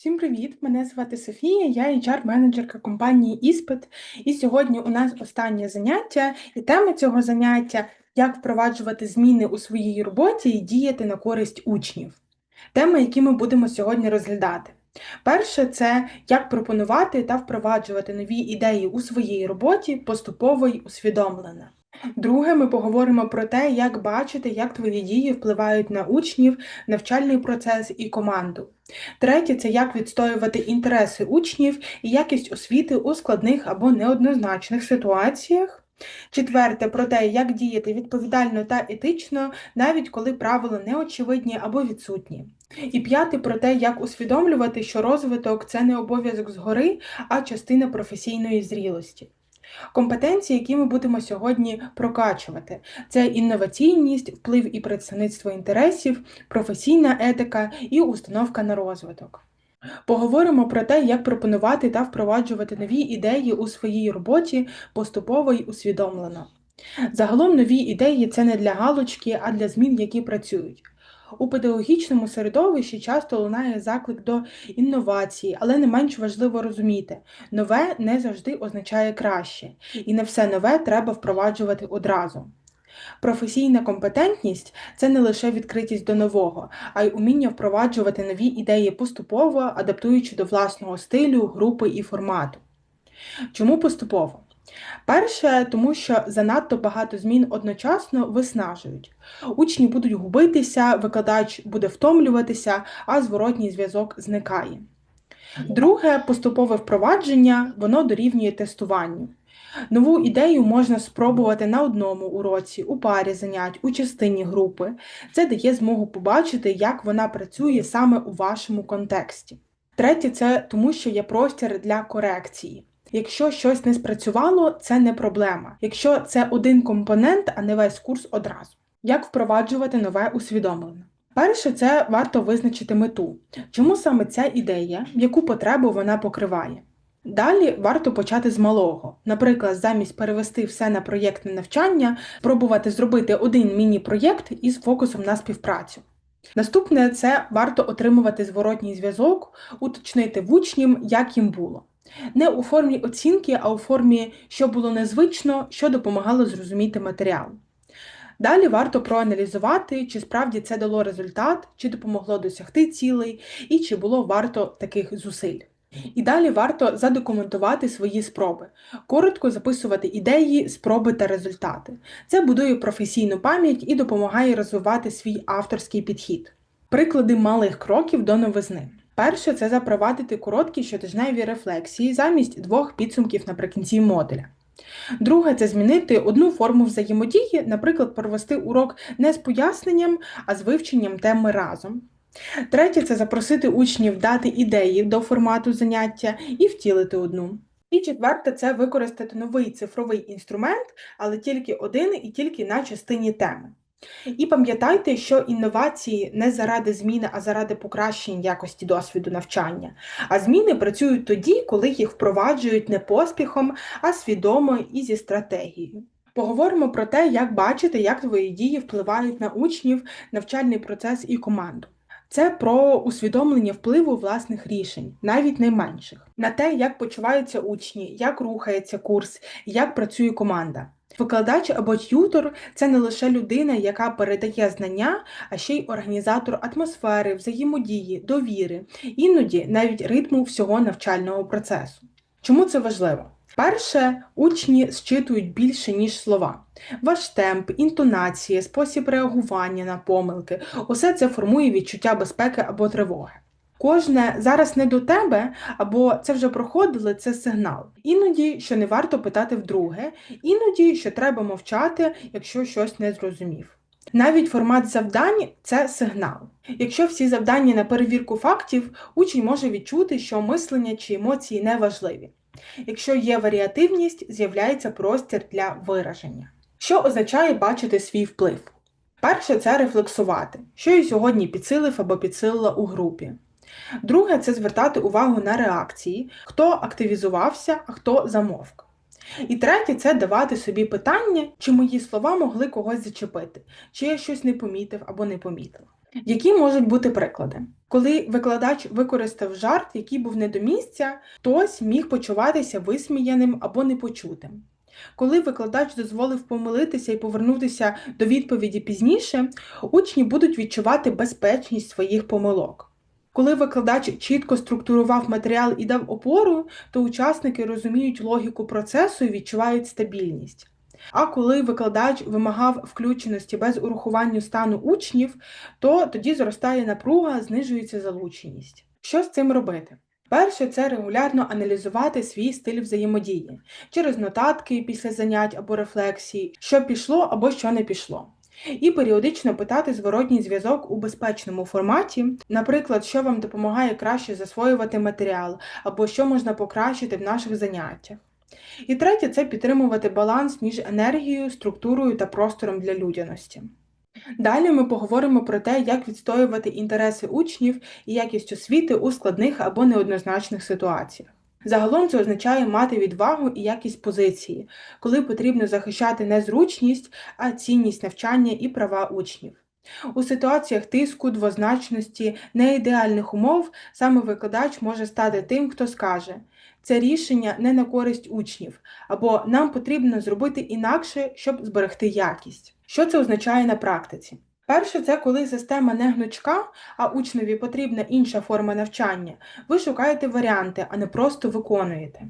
Всім привіт! Мене звати Софія, я HR-менеджерка компанії Іспит. І сьогодні у нас останнє заняття, і тема цього заняття як впроваджувати зміни у своїй роботі і діяти на користь учнів. Теми, які ми будемо сьогодні розглядати. Перше, це як пропонувати та впроваджувати нові ідеї у своїй роботі поступово й усвідомлено. Друге, ми поговоримо про те, як бачити, як твої дії впливають на учнів, навчальний процес і команду. Третє це як відстоювати інтереси учнів і якість освіти у складних або неоднозначних ситуаціях. Четверте про те, як діяти відповідально та етично, навіть коли правила неочевидні або відсутні. І п'яте про те, як усвідомлювати, що розвиток це не обов'язок згори, а частина професійної зрілості. Компетенції, які ми будемо сьогодні прокачувати, це інноваційність, вплив і представництво інтересів, професійна етика і установка на розвиток. Поговоримо про те, як пропонувати та впроваджувати нові ідеї у своїй роботі поступово й усвідомлено. Загалом нові ідеї це не для галочки, а для змін, які працюють. У педагогічному середовищі часто лунає заклик до інновації, але не менш важливо розуміти, нове не завжди означає краще, і не все нове треба впроваджувати одразу. Професійна компетентність це не лише відкритість до нового, а й уміння впроваджувати нові ідеї поступово, адаптуючи до власного стилю, групи і формату. Чому поступово? Перше, тому що занадто багато змін одночасно виснажують. Учні будуть губитися, викладач буде втомлюватися, а зворотній зв'язок зникає. Друге, поступове впровадження, воно дорівнює тестуванню. Нову ідею можна спробувати на одному уроці, у парі занять, у частині групи. Це дає змогу побачити, як вона працює саме у вашому контексті. Третє, це тому, що є простір для корекції. Якщо щось не спрацювало, це не проблема. Якщо це один компонент, а не весь курс одразу. Як впроваджувати нове усвідомлення? Перше, це варто визначити мету. Чому саме ця ідея, яку потребу вона покриває? Далі варто почати з малого. Наприклад, замість перевести все на проєктне навчання, пробувати зробити один міні-проєкт із фокусом на співпрацю. Наступне це варто отримувати зворотній зв'язок, уточнити в учнів, як їм було. Не у формі оцінки, а у формі, що було незвично, що допомагало зрозуміти матеріал. Далі варто проаналізувати, чи справді це дало результат, чи допомогло досягти цілей, і чи було варто таких зусиль. І далі варто задокументувати свої спроби, коротко записувати ідеї, спроби та результати. Це будує професійну пам'ять і допомагає розвивати свій авторський підхід. Приклади малих кроків до новизни. Перше це запровадити короткі щотижневі рефлексії замість двох підсумків наприкінці модуля. Друге це змінити одну форму взаємодії, наприклад, провести урок не з поясненням, а з вивченням теми разом. Третє це запросити учнів дати ідеї до формату заняття і втілити одну. І четверте це використати новий цифровий інструмент, але тільки один і тільки на частині теми. І пам'ятайте, що інновації не заради зміни, а заради покращення якості досвіду навчання. А зміни працюють тоді, коли їх впроваджують не поспіхом, а свідомо і зі стратегією. Поговоримо про те, як бачити, як твої дії впливають на учнів, навчальний процес і команду. Це про усвідомлення впливу власних рішень, навіть найменших, на те, як почуваються учні, як рухається курс, як працює команда. Викладач або т'ютор це не лише людина, яка передає знання, а ще й організатор атмосфери, взаємодії, довіри, іноді навіть ритму всього навчального процесу. Чому це важливо? Перше, учні зчитують більше, ніж слова. Ваш темп, інтонація, спосіб реагування на помилки усе це формує відчуття безпеки або тривоги. Кожне зараз не до тебе, або це вже проходили, це сигнал. Іноді, що не варто питати вдруге, іноді, що треба мовчати, якщо щось не зрозумів. Навіть формат завдань це сигнал. Якщо всі завдання на перевірку фактів, учень може відчути, що мислення чи емоції не важливі. Якщо є варіативність, з'являється простір для вираження. Що означає бачити свій вплив? Перше це рефлексувати, що я сьогодні підсилив або підсилила у групі. Друге це звертати увагу на реакції, хто активізувався, а хто замовк. І третє це давати собі питання, чи мої слова могли когось зачепити, чи я щось не помітив або не помітила. Які можуть бути приклади? Коли викладач використав жарт, який був не до місця, хтось міг почуватися висміяним або непочутим. Коли викладач дозволив помилитися і повернутися до відповіді пізніше, учні будуть відчувати безпечність своїх помилок. Коли викладач чітко структурував матеріал і дав опору, то учасники розуміють логіку процесу і відчувають стабільність. А коли викладач вимагав включеності без урахування стану учнів, то тоді зростає напруга, знижується залученість. Що з цим робити? Перше, це регулярно аналізувати свій стиль взаємодії через нотатки після занять або рефлексії, що пішло або що не пішло. І періодично питати зворотній зв'язок у безпечному форматі, наприклад, що вам допомагає краще засвоювати матеріал, або що можна покращити в наших заняттях. І третє це підтримувати баланс між енергією, структурою та простором для людяності. Далі ми поговоримо про те, як відстоювати інтереси учнів і якість освіти у складних або неоднозначних ситуаціях. Загалом це означає мати відвагу і якість позиції, коли потрібно захищати не зручність, а цінність навчання і права учнів. У ситуаціях тиску, двозначності, неідеальних умов саме викладач може стати тим, хто скаже, це рішення не на користь учнів, або нам потрібно зробити інакше, щоб зберегти якість. Що це означає на практиці? Перше, це коли система не гнучка, а учневі потрібна інша форма навчання. Ви шукаєте варіанти, а не просто виконуєте.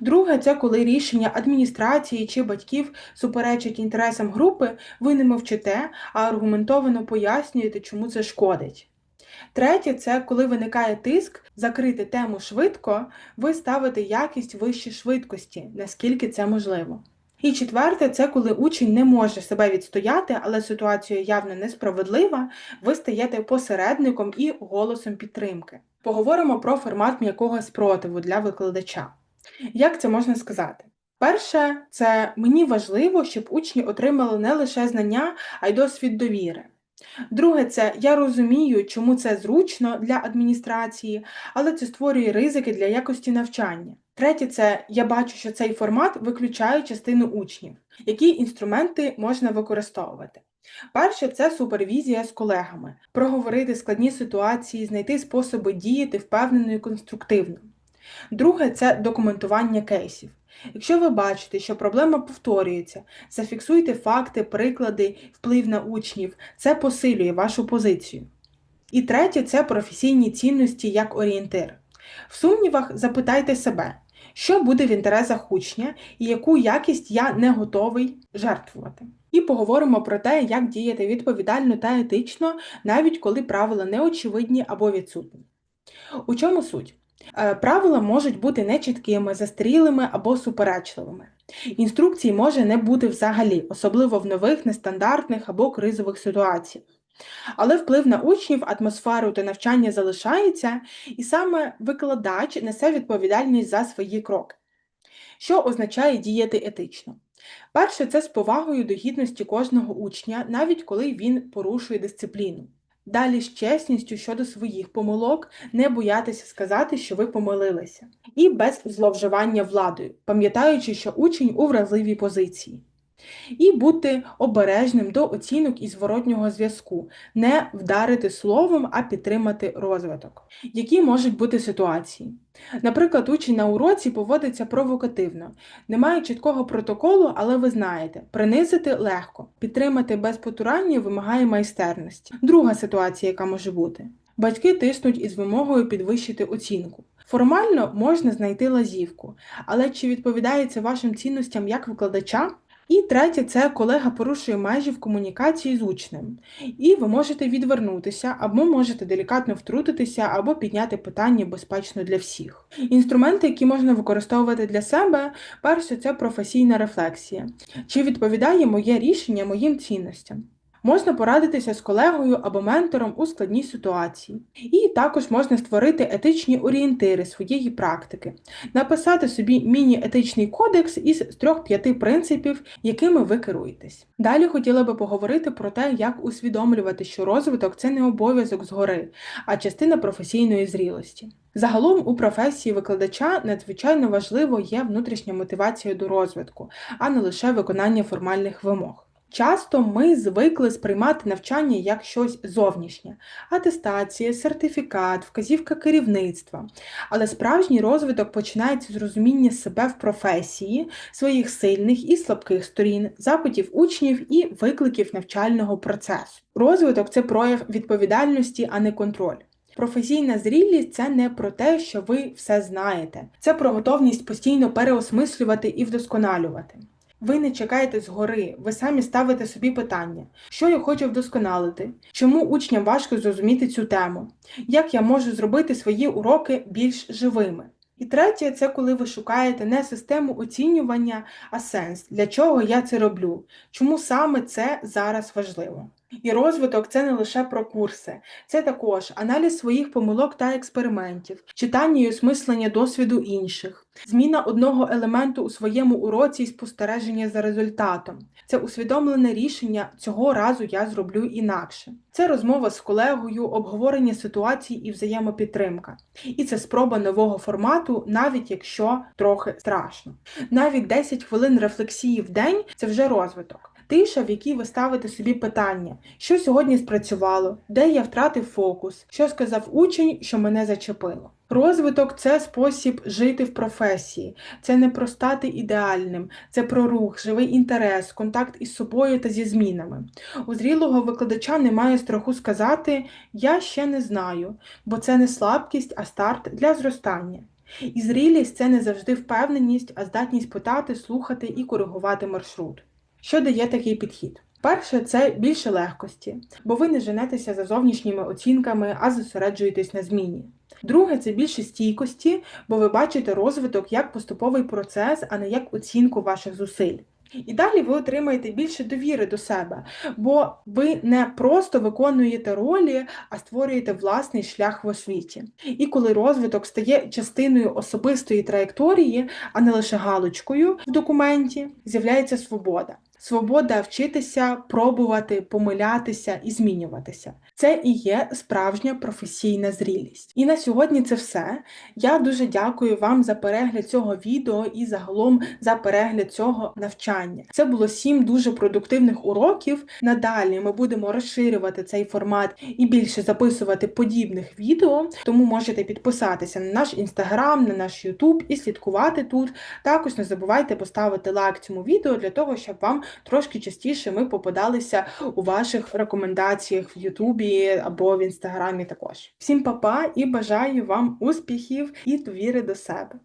Друге, це коли рішення адміністрації чи батьків суперечать інтересам групи, ви не мовчите, а аргументовано пояснюєте, чому це шкодить. Третє, це коли виникає тиск, закрити тему швидко, ви ставите якість вище швидкості, наскільки це можливо. І четверте, це коли учень не може себе відстояти, але ситуація явно несправедлива, ви стаєте посередником і голосом підтримки. Поговоримо про формат м'якого спротиву для викладача. Як це можна сказати? Перше, це мені важливо, щоб учні отримали не лише знання, а й досвід довіри. Друге, це я розумію, чому це зручно для адміністрації, але це створює ризики для якості навчання. Третє, це я бачу, що цей формат виключає частину учнів, які інструменти можна використовувати. Перше це супервізія з колегами, проговорити складні ситуації, знайти способи діяти впевнено і конструктивно. Друге це документування кейсів. Якщо ви бачите, що проблема повторюється, зафіксуйте факти, приклади, вплив на учнів, це посилює вашу позицію. І третє це професійні цінності як орієнтир. В сумнівах запитайте себе, що буде в інтересах учня і яку якість я не готовий жертвувати. І поговоримо про те, як діяти відповідально та етично, навіть коли правила неочевидні або відсутні. У чому суть? Е, правила можуть бути нечіткими, застрілими або суперечливими. Інструкцій може не бути взагалі, особливо в нових, нестандартних або кризових ситуаціях. Але вплив на учнів, атмосферу та навчання залишається, і саме викладач несе відповідальність за свої кроки. Що означає діяти етично? Перше, це з повагою до гідності кожного учня, навіть коли він порушує дисципліну. Далі з чесністю щодо своїх помилок, не боятися сказати, що ви помилилися, і без зловживання владою, пам'ятаючи, що учень у вразливій позиції і бути обережним до оцінок і зворотнього зв'язку, не вдарити словом, а підтримати розвиток. Які можуть бути ситуації? Наприклад, учень на уроці поводиться провокативно, немає чіткого протоколу, але ви знаєте, принизити легко, підтримати без потурання вимагає майстерності. Друга ситуація, яка може бути. Батьки тиснуть із вимогою підвищити оцінку. Формально можна знайти лазівку, але чи відповідає це вашим цінностям як викладача? І третє, це колега порушує межі в комунікації з учнем. І ви можете відвернутися, або можете делікатно втрутитися, або підняти питання безпечно для всіх. Інструменти, які можна використовувати для себе, перше це професійна рефлексія. Чи відповідає моє рішення моїм цінностям? Можна порадитися з колегою або ментором у складній ситуації. І також можна створити етичні орієнтири своєї практики, написати собі міні-етичний кодекс із трьох-п'яти принципів, якими ви керуєтесь. Далі хотіла би поговорити про те, як усвідомлювати, що розвиток це не обов'язок згори, а частина професійної зрілості. Загалом у професії викладача надзвичайно важливо є внутрішня мотивація до розвитку, а не лише виконання формальних вимог. Часто ми звикли сприймати навчання як щось зовнішнє: атестація, сертифікат, вказівка керівництва. Але справжній розвиток починається з розуміння себе в професії, своїх сильних і слабких сторін, запитів учнів і викликів навчального процесу. Розвиток це прояв відповідальності, а не контроль. Професійна зрілість це не про те, що ви все знаєте, це про готовність постійно переосмислювати і вдосконалювати. Ви не чекаєте згори, ви самі ставите собі питання, що я хочу вдосконалити, чому учням важко зрозуміти цю тему, як я можу зробити свої уроки більш живими. І третє, це коли ви шукаєте не систему оцінювання, а сенс, для чого я це роблю, чому саме це зараз важливо. І розвиток це не лише про курси, це також аналіз своїх помилок та експериментів, читання і осмислення досвіду інших, зміна одного елементу у своєму уроці і спостереження за результатом. Це усвідомлене рішення цього разу я зроблю інакше. Це розмова з колегою, обговорення ситуацій і взаємопідтримка. І це спроба нового формату, навіть якщо трохи страшно. Навіть 10 хвилин рефлексії в день це вже розвиток. Тиша, в якій ви ставите собі питання, що сьогодні спрацювало, де я втратив фокус, що сказав учень, що мене зачепило. Розвиток це спосіб жити в професії, це не про стати ідеальним, це про рух, живий інтерес, контакт із собою та зі змінами. У зрілого викладача немає страху сказати Я ще не знаю, бо це не слабкість, а старт для зростання. І зрілість це не завжди впевненість, а здатність питати, слухати і коригувати маршрут. Що дає такий підхід? Перше, це більше легкості, бо ви не женетеся за зовнішніми оцінками, а зосереджуєтесь на зміні. Друге, це більше стійкості, бо ви бачите розвиток як поступовий процес, а не як оцінку ваших зусиль. І далі ви отримаєте більше довіри до себе, бо ви не просто виконуєте ролі, а створюєте власний шлях в освіті. І коли розвиток стає частиною особистої траєкторії, а не лише галочкою в документі, з'являється свобода. Свобода вчитися, пробувати, помилятися і змінюватися. Це і є справжня професійна зрілість. І на сьогодні це все. Я дуже дякую вам за перегляд цього відео і загалом за перегляд цього навчання. Це було сім дуже продуктивних уроків. Надалі ми будемо розширювати цей формат і більше записувати подібних відео, тому можете підписатися на наш інстаграм, на наш Ютуб і слідкувати тут. Також не забувайте поставити лайк цьому відео для того, щоб вам трошки частіше ми попадалися у ваших рекомендаціях в Ютубі або в інстаграмі також. Всім па-па і бажаю вам успіхів і довіри до себе.